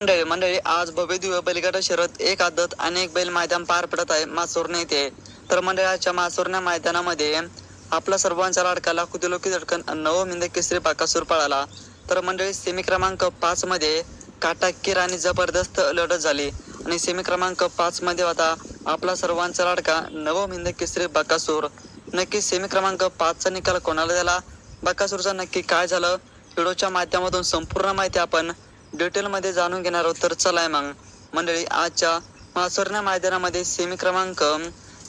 मंडळी मंडळी आज भव्य दिव्य बैलगाडा शरद एक आदत आणि एक बैल मैदान पार पडत आहे मासुरने येथे तर मंडळाच्या मासुरण्या मैदानामध्ये आपला सर्वांचा लाडका लाखोदी दिलोकी धडकन नव मिंद केसरी पाकासूर पळाला. तर मंडळी सेमी क्रमांक पाच मध्ये काटाकीर आणि जबरदस्त लढत झाली. आणि सेमी क्रमांक पाच मध्ये होता आपला सर्वांचा लाडका नव मिंद केसरी बाकासूर. नक्की सेमी क्रमांक पाचचा निकाल कोणाला दिला बकासूरचा नक्की काय झालं? व्हिडिओच्या माध्यमातून संपूर्ण माहिती आपण डिटेलमध्ये जाणून घेणार आहोत. तर चलाय मग. मंडळी आजच्या मासोरण्या मैदानामध्ये सेमी क्रमांक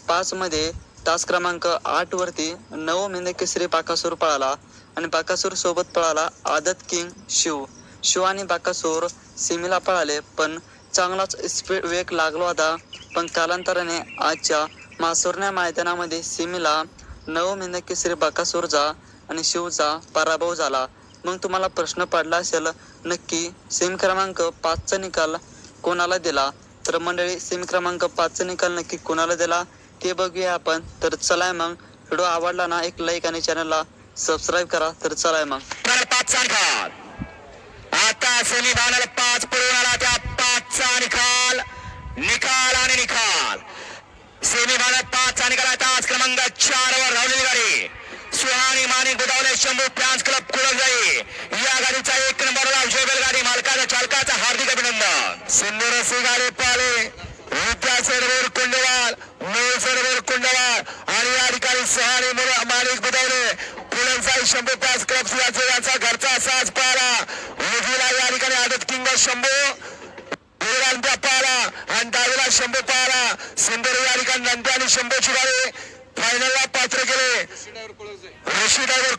पाच मध्ये तास क्रमांक आठ वरती नव मेंदे केसरी बाकासूर पळाला आणि बाकासूर सोबत पळाला आदत किंग शिव. शिव आणि बाकासूर सेमीला पळाले पण चांगलाच स्पीड वेग लागलो होता. पण कालांतराने आजच्या मासुरण्या मैदानामध्ये सेमीला नव मेंदे केसरी बाकासूरचा आणि शिवचा पराभव झाला. मग तुम्हाला प्रश्न पडला असेल नक्की सेमी क्रमांक पाचचा निकाल कोणाला दिला? तर मंडळी सेमी क्रमांक पाचचा निकाल नक्की कोणाला दिला? ते बघूया आपण. तर चला मग व्हिडिओ आवडला ना एक लाईक आणि चॅनलला सबस्क्राईब करा. तर चला मग. पाचचा निकाल. आता सेमी फायनल पाच पळून आला त्या पाचचा निकाल. निकाल आणि निकाल. सेमी फायनल पाचचा निकाल आता आज क्रमांक चार वर धावलेली गाडी सुहानी मानिक बुदावले शंभू फ्रान्स क्लब. सुंदर असे गाडे पाहिले विद्या सरवर कुंडवाल मूळ सरवर कुंडवाल आणि या ठिकाणी सहाने मालिक बुधवले. पुण्याचा शंभू पाच घरचा साज पाहिला मुलीला या आदत किंग शंभू. गुरुरांत्या आणि डावीला शंभू पाहिला सुंदर या ठिकाणी शंभू शिवारे फायनलला पात्र केले. ऋषी डायवर